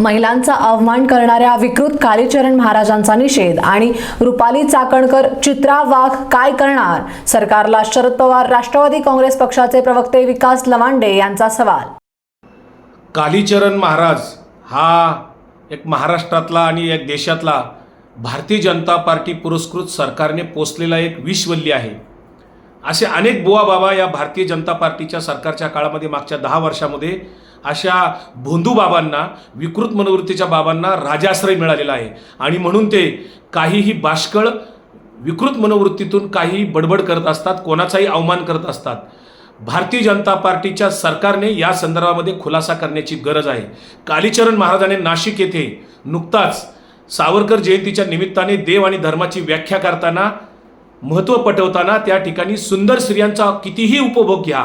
महिलांचा अवमान करणाऱ्या विकृत कालीचरण महाराजांचा निषेध आणि रुपाली चाकणकर चित्रा वाघ काय करणार? सरकारला शरद पवार राष्ट्रवादी काँग्रेस पक्षाचे प्रवक्ते विकास लवांडे यांचा सवाल. कालीचरण महाराज हा एक महाराष्ट्रातला आणि एक देशातला भारतीय जनता पार्टी पुरस्कृत सरकारने पोचलेला एक विश्वल्ली आहे. असे अनेक बुवा बाबा या भारतीय जनता पार्टीच्या सरकारच्या काळामध्ये मागच्या दहा वर्षामध्ये अशा भोंदू बाबांना विकृत मनोवृत्तीच्या बाबांना राजाश्रय मिळालेला आहे. आणि म्हणून ते काहीही बाष्कळ विकृत मनोवृत्तीतून काही बडबड करत असतात कोणाचाही अवमान करत असतात. भारतीय जनता पार्टीच्या सरकारने या संदर्भामध्ये खुलासा करण्याची गरज आहे. कालीचरण महाराजाने नाशिक येथे नुकताच सावरकर जयंतीच्या निमित्ताने देव आणि धर्माची व्याख्या करताना महत्त्व पटवताना त्या ठिकाणी सुंदर स्त्रियांचा कितीही उपभोग घ्या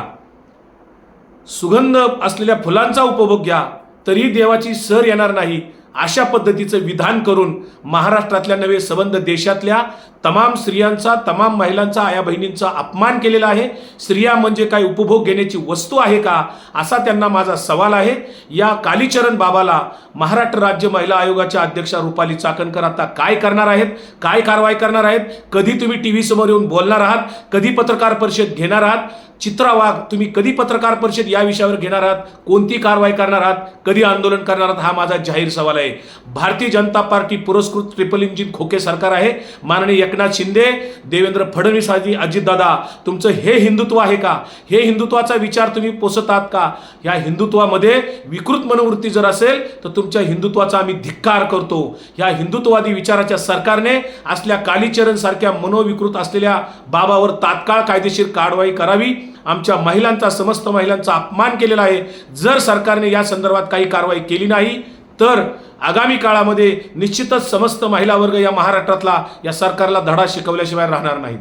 सुगंध असलेल्या फुलांचा उपभोग घ्या तरी देवाची सर येणार नाही. अशा पद्धतीचं विधान करून महाराष्ट्रातल्या नवे संबंध देशातल्या तमाम स्त्रियांचा तमाम महिलांचा आया बहिणींचा अपमान केलेला आहे. स्त्रिया म्हणजे काय उपभोग घेण्याची वस्तू आहे का? असा त्यांना माझा सवाल आहे. या कालीचरण बाबाला महाराष्ट्र राज्य महिला आयोगाच्या अध्यक्षा रुपाली चाकणकर आता काय करणार आहेत? काय कारवाई करणार आहेत? कधी तुम्ही टी व्ही समोर येऊन बोलणार आहात? कधी पत्रकार परिषद घेणार आहात? चित्रा वाघ तुम्ही कधी पत्रकार परिषद या विषयावर घेणार आहात? कोणती कारवाई करणार आहात? कधी आंदोलन करणार आहात? हा माझा जाहीर सवाल आहे. भारतीय जनता पार्टी पुरस्कृत ट्रिपल इंजिन खोके सरकार आहे. माननीय एकनाथ शिंदे देवेंद्र फडणवीस आजी अजितदादा तुमचं हे हिंदुत्व आहे का? हे हिंदुत्वाचा विचार तुम्ही पोसत आहात का? या हिंदुत्वामध्ये विकृत मनोवृत्ती जर असेल तर तुमच्या हिंदुत्वाचा आम्ही धिक्कार करतो. या हिंदुत्ववादी विचाराच्या सरकारने असल्या कालीचरण सारख्या मनोविकृत असलेल्या बाबावर तात्काळ कायदेशीर कारवाई करावी. आमच्या महिलांचा समस्त महिलांचा अपमान केलेला आहे. जर सरकारने या संदर्भात काही कारवाई केली नाही तर आगामी काळामध्ये निश्चितच समस्त महिला वर्ग या महाराष्ट्रातला या सरकारला धडा शिकवल्याशिवाय राहणार नाहीत.